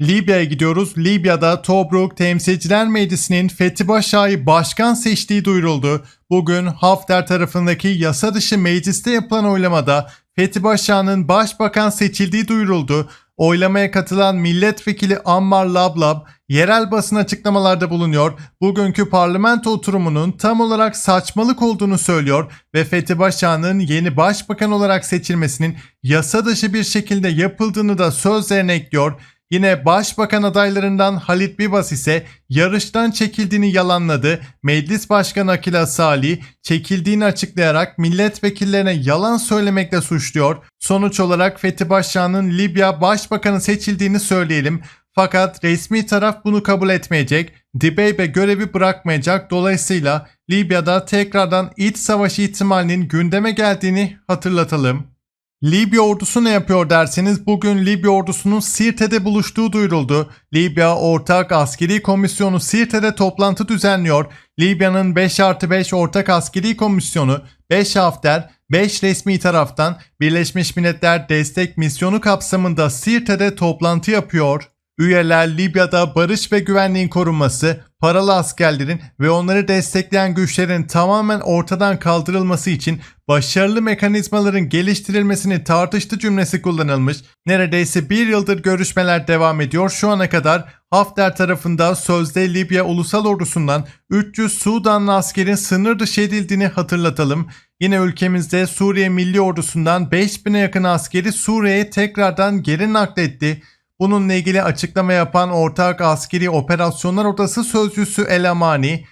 Libya'ya gidiyoruz. Libya'da Tobruk Temsilciler Meclisi'nin Fethi Başak'ı başkan seçtiği duyuruldu. Bugün Hafter tarafındaki yasa dışı mecliste yapılan oylamada Fethi Başak'ın başbakan seçildiği duyuruldu. Oylamaya katılan milletvekili Ammar Lablab yerel basın açıklamalarda bulunuyor. Bugünkü parlamento oturumunun tam olarak saçmalık olduğunu söylüyor ve Fethi Başak'ın yeni başbakan olarak seçilmesinin yasa dışı bir şekilde yapıldığını da sözlerine ekliyor. Yine başbakan adaylarından Halit Bibas ise yarıştan çekildiğini yalanladı. Meclis Başkanı Akila Salih çekildiğini açıklayarak milletvekillerine yalan söylemekle suçluyor. Sonuç olarak Fethi Başkan'ın Libya Başbakanı seçildiğini söyleyelim. Fakat resmi taraf bunu kabul etmeyecek. Dibeybe görevi bırakmayacak. Dolayısıyla Libya'da tekrardan iç savaş ihtimalinin gündeme geldiğini hatırlatalım. Libya ordusu ne yapıyor derseniz bugün Libya ordusunun Sirte'de buluştuğu duyuruldu. Libya Ortak Askeri Komisyonu Sirte'de toplantı düzenliyor. Libya'nın 5 artı 5 Ortak Askeri Komisyonu 5 Hafter 5 resmi taraftan Birleşmiş Milletler Destek Misyonu kapsamında Sirte'de toplantı yapıyor. Üyeler Libya'da barış ve güvenliğin korunması, paralı askerlerin ve onları destekleyen güçlerin tamamen ortadan kaldırılması için başarılı mekanizmaların geliştirilmesini tartıştı cümlesi kullanılmış. Neredeyse bir yıldır görüşmeler devam ediyor. Şu ana kadar Hafter tarafında sözde Libya Ulusal Ordusu'ndan 300 Sudanlı askerin sınır dışı edildiğini hatırlatalım. Yine ülkemizde Suriye Milli Ordusu'ndan 5000'e yakın askeri Suriye'ye tekrardan geri nakletti. Bununla ilgili açıklama yapan Ortak Askeri Operasyonlar Odası Sözcüsü El Amani,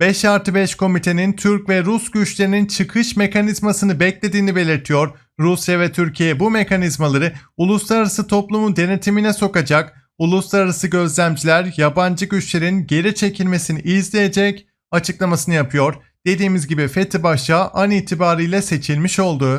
5 artı 5 komitenin Türk ve Rus güçlerinin çıkış mekanizmasını beklediğini belirtiyor. Rusya ve Türkiye bu mekanizmaları uluslararası toplumun denetimine sokacak, uluslararası gözlemciler yabancı güçlerin geri çekilmesini izleyecek açıklamasını yapıyor. Dediğimiz gibi Fethi Başa an itibariyle seçilmiş oldu.